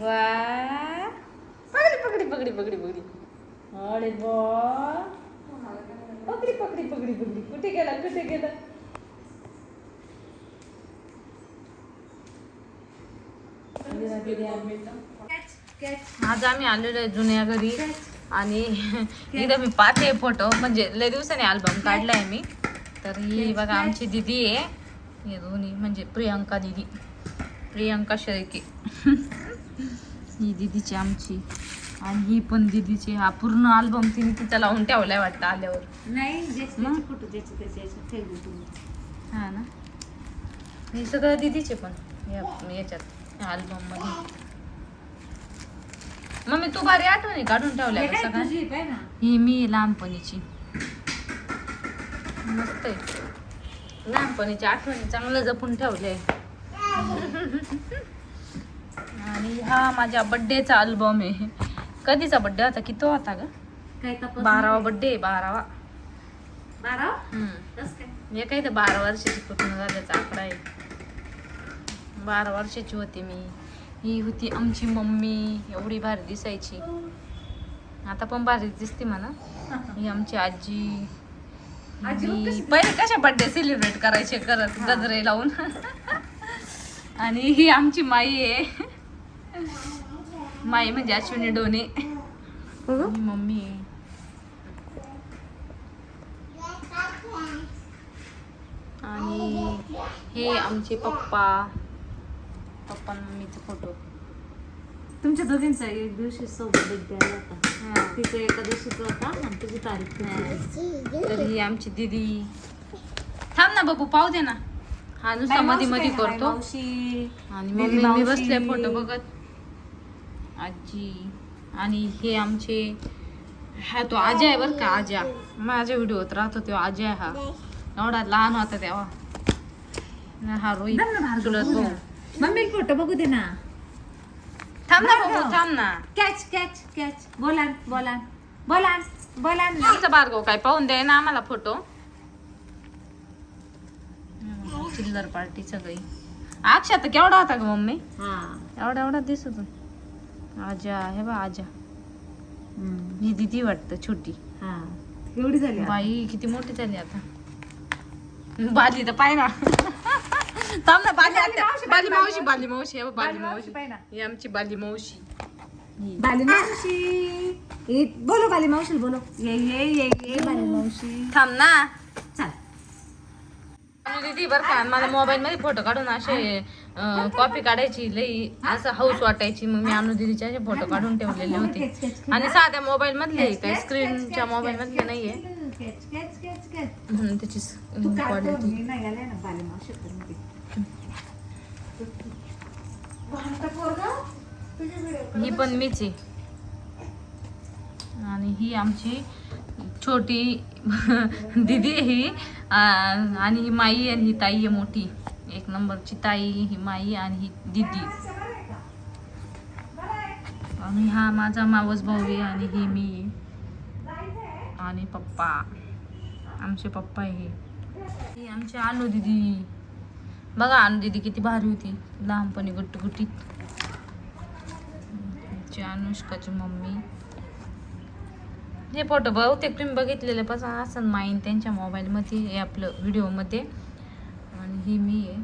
वा पकडी पकडी पकडी पकडी पकडी अरे बा. पकडी पकडी पकडी पकडी कुठे गेला कुठे गेला? आज आम्ही आलेलो आहे जुन्या घरी. आणि इथं मी पाहते फोटो म्हणजे लय दिवसाने अल्बम काढलाय मी. तर ही बघा आमची दिदी आहे. हे दोन्ही म्हणजे प्रियंका दिदी. प्रियंका शेळके. ही दिदीची आमची. आणि ही पण दिदीची. हा पूर्ण अल्बम तिने तिचा लावून ठेवलाय वाटतं आल्यावर. नाही ज्याचे मग? त्याचे फोटो ज्याचे त्याचे याच्यात ठेवले तुम्ही हा ना? हे सगळं दिदीचे पण. या याच्यात अल्बममध्ये मम्मी तू भारी आठवणी काढून ठेवल्या हे का काय सगळ्या? तुझी काय ना ही मी लहानपणीची. मस्त आहे. लहानपणीच्या आठवणी चांगलं जपून ठेवले हा माझ्या बड्डेचा अल्बम आहे कधीचा बड्डे होता किती होता ग? काय तपास बारावा बड्डे बारावा. बारा हम्म. काय? हे काही तर बारा वर्षाची पूर्ण झाल्याचा आकडा आहे. बारा वर्षाची होती मी. ही होती आमची मम्मी एवढी भारी दिसायची. आता पण भारी दिसते म्हणा. ही आमची आजी. आजी मग कशी पहिले कशा बर्थडे सेलिब्रेट करायचे करत गजरे लावून. आणि ही आमची माई आहे. माई म्हणजे अश्विनी डोने. ही मम्मी. आणि हे आमचे पप्पा. पप्पा मम्मीचे फोटो. तुमच्या दोघींचा एक दिवशी सोबत आला होता. तिचं एका दिवशीचा होता आणि तुझी तारीख होती. तर ही आमची दीदी. थांब ना बाबू पाहू दे ना. हा नुसता मध्ये मध्ये करतो. आणि मम्मी. बसले फोटो बघत. आजी आणि हे आमचे हा तो आजा आहे बरं का आजा. माझ्या व्हिडिओत राहतो तो आजा आहे हा. एवढा लहान होता तेव्हा. हा रोहित चुलत बघू भाऊ. मम्मी फोटो बघू दे ना. थांब ना जाऊ. थांब ना. कॅच कॅच कॅच बोला बोला बोला बोला आमचा बारगाव काय पाहून द्याय ना आम्हाला फोटो चिल्लर पार्टी सगळी. अक्षा तर केवढा होता ग मम्मी? एवढा एवढा दिसत. आजा हे बा आजा. ही दिदी वाटतं छोटी. हा. एवढी झाली? बाई किती मोठी झाली आता. बाली तर पाय ना. थांब ना बाली मावशी बाली मावशी हे बाली मावशी पाय ना. ही आमची बाली मावशी. बाली मावशी. बोलो बाली मावशी बोलो. ये ये ये ये. बाली मावशी. थांब ना. दीदी बरं का मला मोबाईल मध्ये फोटो काढून असे कॉपी काढायची लई असं हाऊस वाटायची. मग मी अनु दीदीचे असे फोटो काढून ठेवलेले होते. आणि साध्या मोबाईल मधले काय स्क्रीनच्या मोबाईल मधले नाहीये. म्हणून त्याची ही पण मीच आहे. आणि ही आमची छोटी दिदी आहे ही. आणि ही माई आणि ही ताई आहे मोठी. एक नंबरची ताई ही माई आणि ही दिदी. आणि हा माझा मावस भाऊ आहे आणि ही मी. आणि पप्पा. आमचे पप्पा आहे हे. ही आमची अनु दिदी. बघा अनु दिदी किती भारी होती. लहानपणी गुट्टुगुटीत आमची अनुष्काची मम्मी. हे फोटो बहुतेक तुम्ही बघितलेले पण असं माईन त्यांच्या मोबाईलमध्ये हे आपलं व्हिडिओमध्ये आणि ही मी आहे.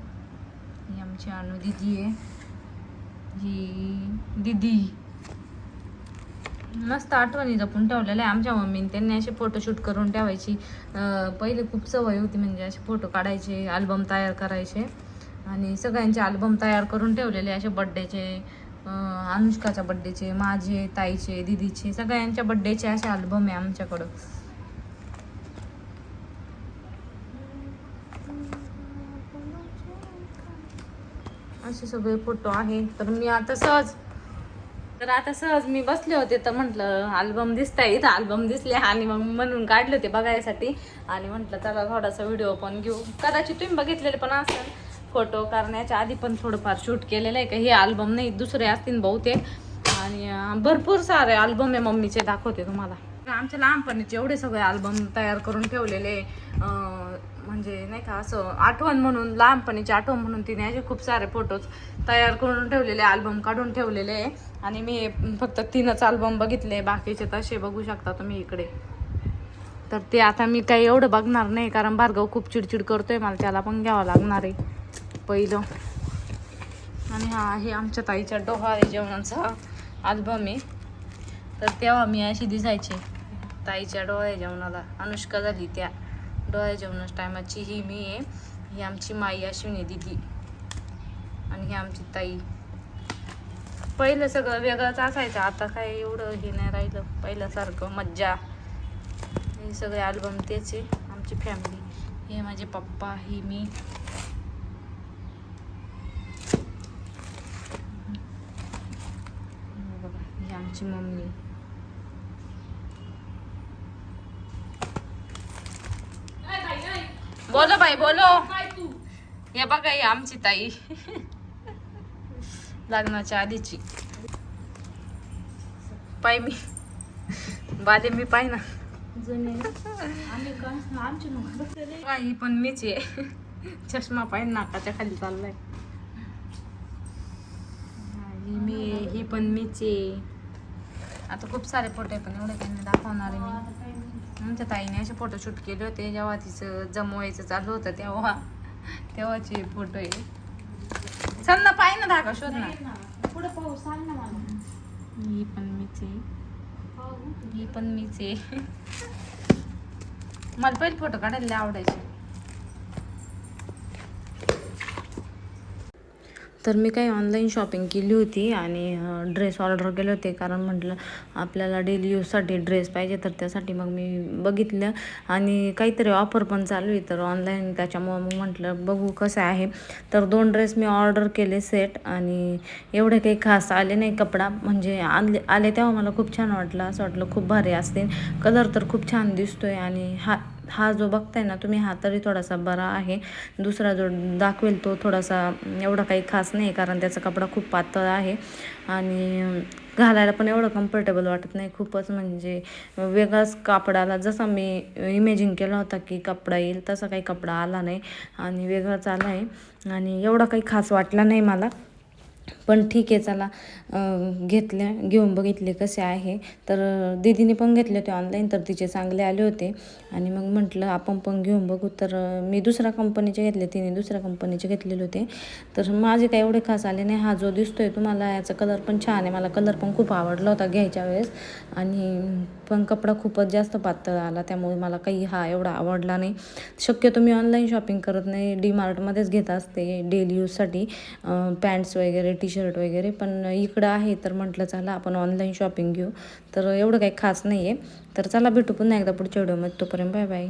ही आमची अनु दिदी आहे. ही दिदी. मस्त आठवणी जपून ठेवलेल्या आहे. आमच्या मम्मीने त्यांनी असे फोटोशूट करून ठेवायची. पहिले खूप सवय होती म्हणजे असे फोटो काढायचे अल्बम तयार करायचे. आणि सगळ्यांचे अल्बम तयार करून ठेवलेले असे बड्डेचे अनुष्काच्या बड्डेचे माझे ताईचे दिदीचे सगळ्यांच्या बड्डेचे असे अल्बम आहे आमच्याकडं. असे सगळे फोटो आहे. तर मी आता सहज तर आता सहज मी बसले होते तर म्हटलं अल्बम दिसताय इथं अल्बम दिसले आणि मग म्हणून काढले होते बघायसाठी. आणि म्हटलं चला थोडासा व्हिडिओ पण घेऊ. कदाचित तुम्ही बघितलेले पण असेल. फोटो करण्याच्या आधी पण थोडंफार शूट केलेलं आहे का? हे अल्बम नाही दुसरे असतील बहुतेक. आणि भरपूर सारे अल्बम आहे मम्मीचे दाखवते तुम्हाला. आमच्या लहानपणीचे एवढे सगळे अल्बम तयार करून ठेवलेले म्हणजे नाही का असं आठवण म्हणून लहानपणीची आठवण म्हणून तिने असे खूप सारे फोटोज तयार करून ठेवलेले अल्बम काढून ठेवलेले आहे. आणि मी फक्त तीनच अल्बम बघितले बाकीचे तसे बघू शकता तुम्ही इकडे. तर ते आता मी काही एवढं बघणार नाही कारण भार्गव खूप चिडचिड करतोय मला त्याला पण घ्यावं लागणार आहे. पहिलं. आणि हा आहे आमच्या ताईच्या डोहाळे जेवणाचा. अल्बम आहे. तर तेव्हा मी अशी दिसायची. ताईच्या डोळ्या जेवणाला. अनुष्का झाली त्या डोळ्या जेवणाच्या टायमाची. ही मी आहे. ही आमची माई अश्विनी दिदी आणि ही आमची ताई. पहिलं सगळं वेगळंच असायचं. आता काय एवढं हे नाही राहिलं. पहिल्यासारखं मज्जा. हे सगळे अल्बम तेच आहे. आमची फॅमिली हे माझे पप्पा. ही मी हे बघा ही आमची मम्मी बोलो बाई बोलो हे बघा ही आमची ताई लग्नाच्या आधीची पाय मी बाले मी पाय ना जुने आम्ही का आमची नको हा, ही पण मीच आहे चष्मा पाय नाकाच्या खाली चाललाय मी ही पण मीच आहे आता खूप सारे फोटो आहे पण एवढे काही नाही दाखवणार आहे मी आमच्या ताईने असे फोटोशूट केले होते जेव्हा तिचं जमवायचं चालू होतं तेव्हा. तेव्हाचे फोटो आहे. चल ना पाय ना धागा शोध ना. पुढे पाहू सांग ना मला. ही पण मीच आहे. ही पण मीच आहे. मला पहिले फोटो काढायला आवडायचे. तर मी काही ऑनलाईन शॉपिंग केली होती आणि ड्रेस ऑर्डर केले होते. कारण म्हटलं आपल्याला डेली यूजसाठी ड्रेस पाहिजे तर त्यासाठी मग मी बघितलं. आणि काहीतरी ऑफर पण चालू आहे तर ऑनलाईन त्याच्यामुळं मग म्हटलं बघू कसं आहे. तर दोन ड्रेस मी ऑर्डर केले सेट आणि एवढे काही खास आले नाही कपडा. म्हणजे आणले आले तेव्हा मला खूप छान वाटलं. असं वाटलं खूप भारी असते कलर तर खूप छान दिसतोय आणि हा हा जो बघताय ना तुम्ही हा तरी थोडासा बरा आहे. दुसरा जो दाखवेल तो थोडासा एवढा काही खास नाही कारण त्याचा कपडा खूप पातळ आहे. आणि घालायला पण एवढं कम्फर्टेबल वाटत नाही खूपच. म्हणजे वेगळाच कापडाला जसा मी इमेजिन केला होता की कपडा येईल तसा काही कपडा आला नाही. आणि वेगळाच आला आहे. आणि एवढा काही खास वाटला नाही मला. पण ठीक आहे चला. घेतल्या घेऊन बघितले कसे आहे. तर दीदीने पण घेतले होते ऑनलाईन तर तिचे चांगले आले होते. आणि मग म्हटलं आपण पण घेऊन बघू. तर मी दुसऱ्या कंपनीचे घेतले तिने दुसऱ्या कंपनीचे घेतलेले होते. तर माझे काही एवढे खास आले नाही. हा जो दिसतोय तुम्हाला याचा कलर पण छान आहे. मला कलर पण खूप आवडला होता घ्यायच्या वेळेस. आणि पण कपडा खूपच जास्त पातळ आला त्यामुळे मला काही हा एवढा आवडला नाही. शक्यतो मी ऑनलाईन शॉपिंग करत नाही. डी मार्टमध्येच घेत असते डेली यूजसाठी पॅन्ट्स वगैरे टी शर्ट वगैरे. पण इकडं आहे तर म्हटलं चला आपण ऑनलाईन शॉपिंग घेऊ. तर एवढं काही खास नाही आहे तर चला भेटू पुन्हा एकदा पुढच्या व्हिडिओमध्ये तोपर्यंत बाय बाय